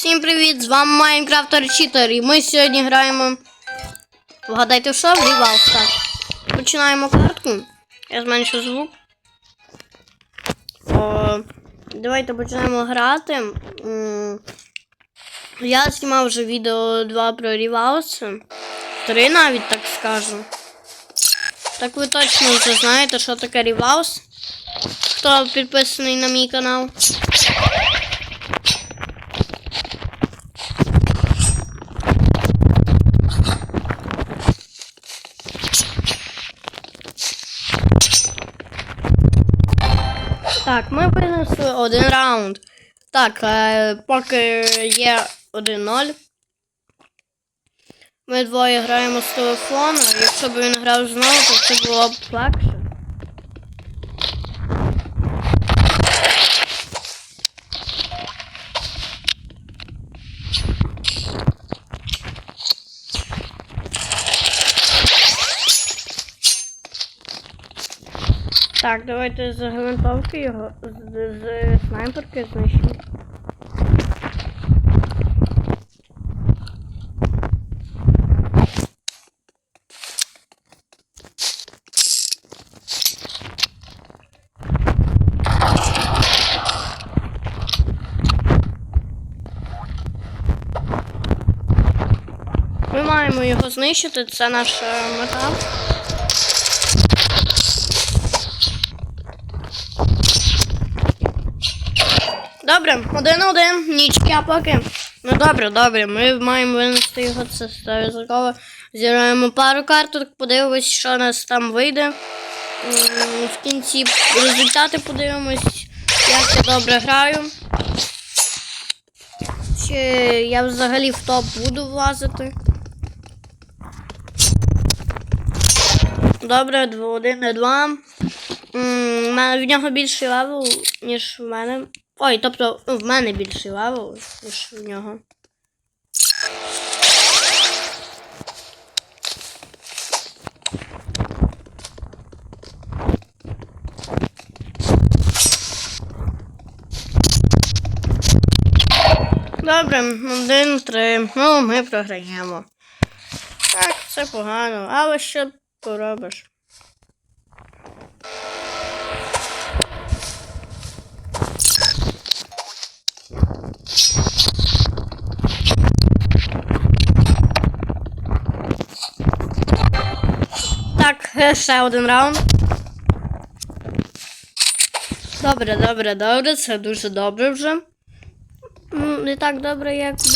Всім привіт! З вами Майнкрафтер Читер і ми сьогодні граємо. Вгадайте, що? В Рівалс, так. Починаємо картку. Я зменшу звук. О, давайте почнемо грати. Я знімав вже відео 2 про Рівалс. Три навіть так скажу. Так ви точно вже знаєте, що таке Рівалс. Хто підписаний на мій канал. Так, ми винесли один раунд. Так, е, поки є 1-0. Ми двоє граємо з телефону. Якщо б він грав знову, то це було б легше. Так, давайте з гвинтовки його з, з снайперки знищимо. Ми маємо його знищити, це наша мета. Добре, один-один, нічки поки. Ну добре, добре, ми маємо винести його, це стовідсотково. Зіграємо пару карток, подивимось, що нас там вийде. В кінці результати подивимось, як я добре граю. Чи я взагалі в топ буду влазити. Добре, 1 на 2. В нього більший левел, ніж в мене. Ой, тобто ну, в мене більший левел, ніж в нього. Добре, один, три. Ну, ми програємо. Так, це погано, але що поробиш? Так, е, ще один раунд. Добре, добре, добре, це дуже добре вже. Ну, не так добре, як би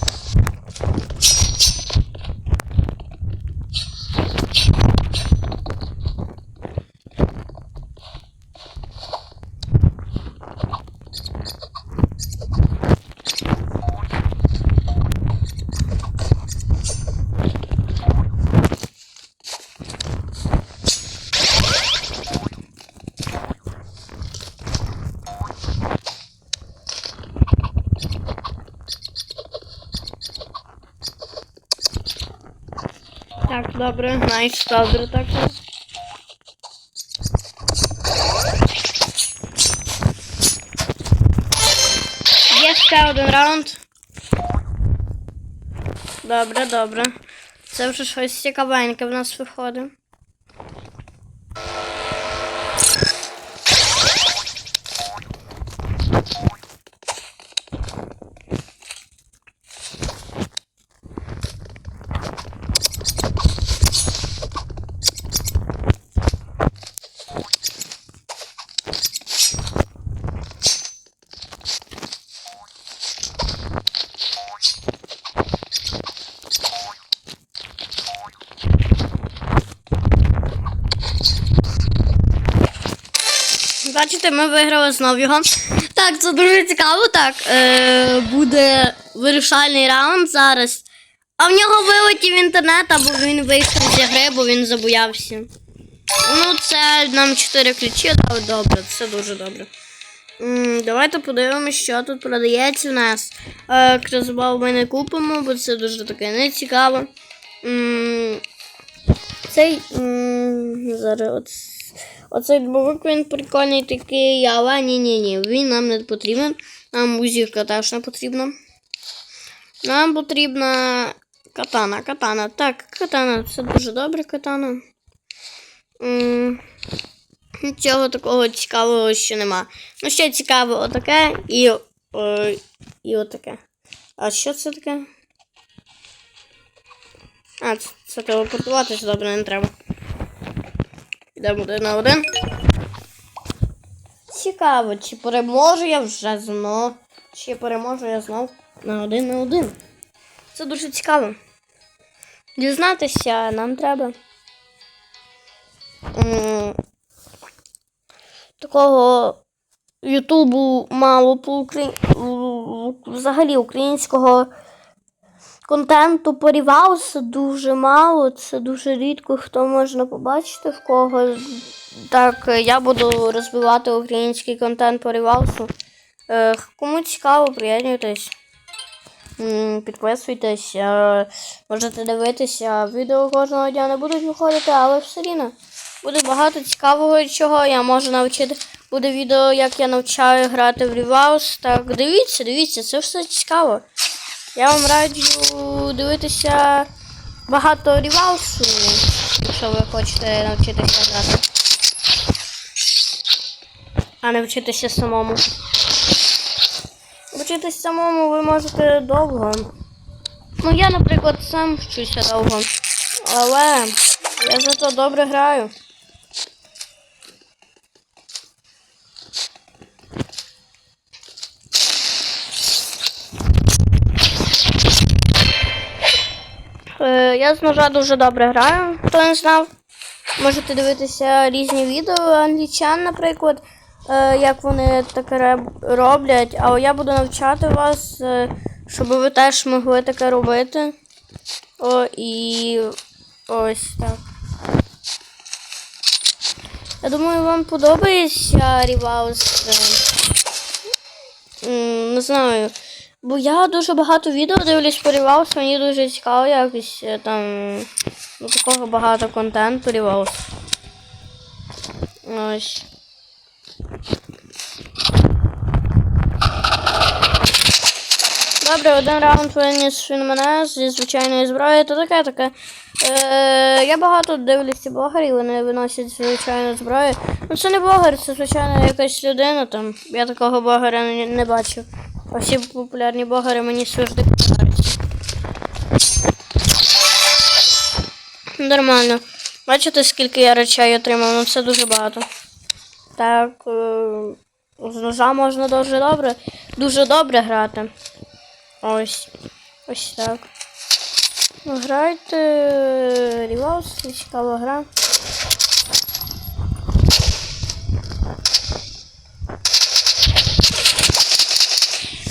у добре, найс, добре, так. Є ще один раунд. Добре, добре. Це вже щось цікавеньке в нас виходить. Бачите, ми виграли знову його. Так, це дуже цікаво. Так, е, буде вирішальний раунд зараз. А в нього вилетів інтернет, або він вийшов з гри, бо він забоявся. Ну, це нам 4 ключі дали добре, це дуже добре. М, давайте подивимося, що тут продається в нас. Е, Крозбал ми не купимо, бо це дуже таке нецікаво. М, цей. м, зараз от Оцей дробовик він прикольний такий, але ні-ні-ні, він нам не потрібен. Нам узірка теж не потрібна. Нам потрібна катана, катана. Так, катана, це дуже добре катана. Нічого такого цікавого ще нема. Ну, ще цікаве отаке і, о, і отаке. А що це таке? А, це телепортуватися, добре, не треба. Йдемо один на один. Цікаво, чи переможу я вже знов. Чи переможу я знов на один на один. Це дуже цікаво. Дізнатися нам треба. Такого Ютубу мало по Украї... взагалі українського контенту по Ріваусу дуже мало. Це дуже рідко хто можна побачити в кого. Так, я буду розвивати український контент по Ріваусу. Е, Кому цікаво, приєднуйтесь. Підписуйтесь, е, можете дивитися. Відео кожного дня не будуть виходити, але все рівно. Буде багато цікавого чого. Я можу навчити. Буде відео, як я навчаю грати в Ріваус. Так, дивіться, дивіться, це все цікаво. Я вам раджу дивитися багато Ріваусу, якщо ви хочете навчитися грати. А не вчитися самому. Вчитись самому ви можете довго. Ну, я, наприклад, сам вчуся довго. Але я зато добре граю. Я з ножа дуже добре граю, хто не знав. Можете дивитися різні відео англічан, наприклад, е, як вони таке роблять. А я буду навчати вас, е, щоб ви теж могли таке робити. О, і ось так. Я думаю, вам подобається Ріваус. Не знаю. Бо я дуже багато відео дивлюсь по мені дуже цікаво якось е, там ну, такого багато контенту Ріваус. Ось. Добре, один раунд виніс він мене зі звичайної зброї, то таке таке. Е, я багато дивлюся блогерів, вони виносять звичайну зброю. Ну це не блогер, це звичайно якась людина там. Я такого блогера не, не бачив. А всі популярні блогери мені завжди подобаються. Нормально. Бачите, скільки я речей отримав? Ну це дуже багато. Так, е, з ножа можна дуже добре, дуже добре грати. Ось. Ось так. Ну, грайте Ріваус, цікава гра.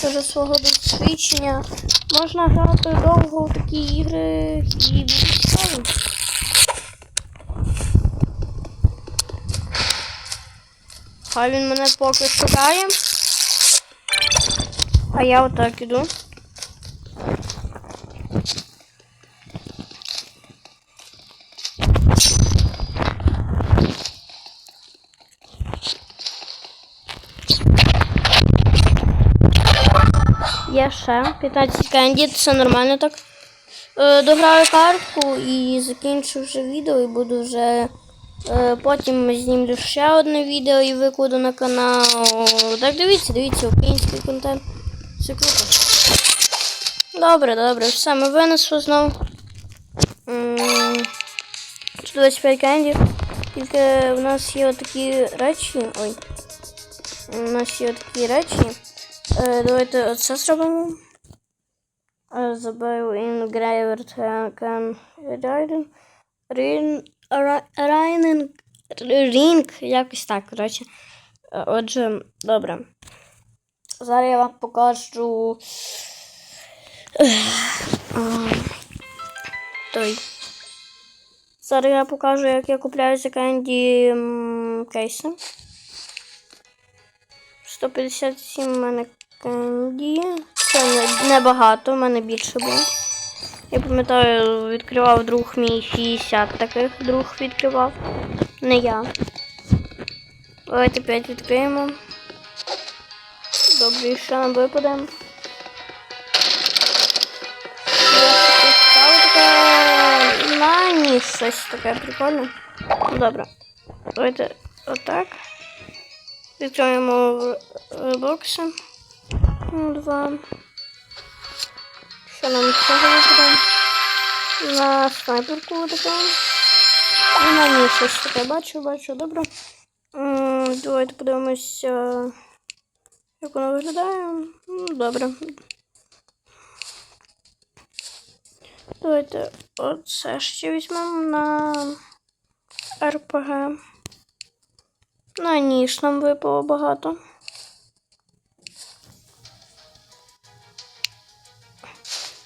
Це вже свого досвідчення. Можна грати довго в такі ігри і буде. Хай він мене поки шукає. А я отак іду. Є ще 15 секунд, це нормально так. Е, дограю картку і закінчу вже відео і буду вже. Е, потім знімлю ще одне відео і викладу на канал. Так дивіться, дивіться, український контент. Все круто. Добре, добре, все, ми винесли знову. 125 кендів. Тільки в нас є такі речі. Ой. У нас є такі речі. Е, давайте оце зробимо. Е, Забив engraved can Raiden. Райнинг. Рінг. Якось так, коротше. Е, Отже, добре. Зараз я вам покажу. Той. Зараз я покажу, як я купляю за кенді кейси. 157 в мене кенді. Це не- небагато, в мене більше було. Я пам'ятаю, відкривав друг мій 60 таких друг відкривав. Не я. Давайте 5 відкриємо. Добре, що нам випаде? На ні, щось таке прикольне. Добре. Давайте отак. Відкриємо в- в бокси. Ну, Два. Що нам цього випаде? На снайперку таке. І на ні, щось таке бачу, бачу, добре. Давайте подивимося, як воно виглядає. Ну, Добре. Давайте оце ще візьмемо на РПГ. На ніж нам випало багато.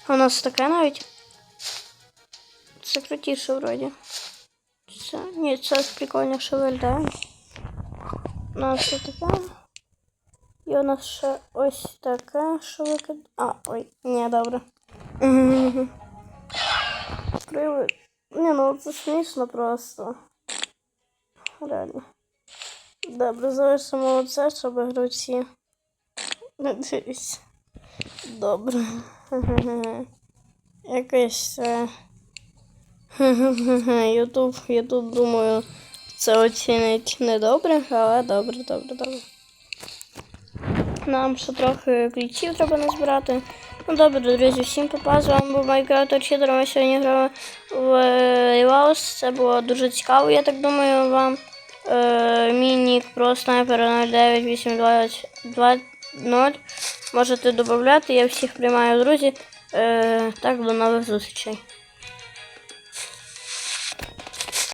У нас таке навіть. Це крутіше вроді. Це, ні, це прикольніше виглядає. У нас ще таке. І у нас ще ось таке, що викид... А, ой, ні, добре. Привид. Ні, ну це смішно просто. Реально. Добре, залишимо оце, щоб гравці. Не дивіться. Добре. Якось. е, Ютуб, Ютуб, думаю, це оцінить недобре, але добре, добре, добре. Нам ще трохи ключів треба назбирати. Ну добре, друзі, всім попа. З вами був Майкратор Чідер. Ми сьогодні грали в Ріваус. Це було дуже цікаво, я так думаю, вам. Е, мій нік про снайпера 098220. Можете додати, я всіх приймаю, друзі. Е, так, до нових зустрічей.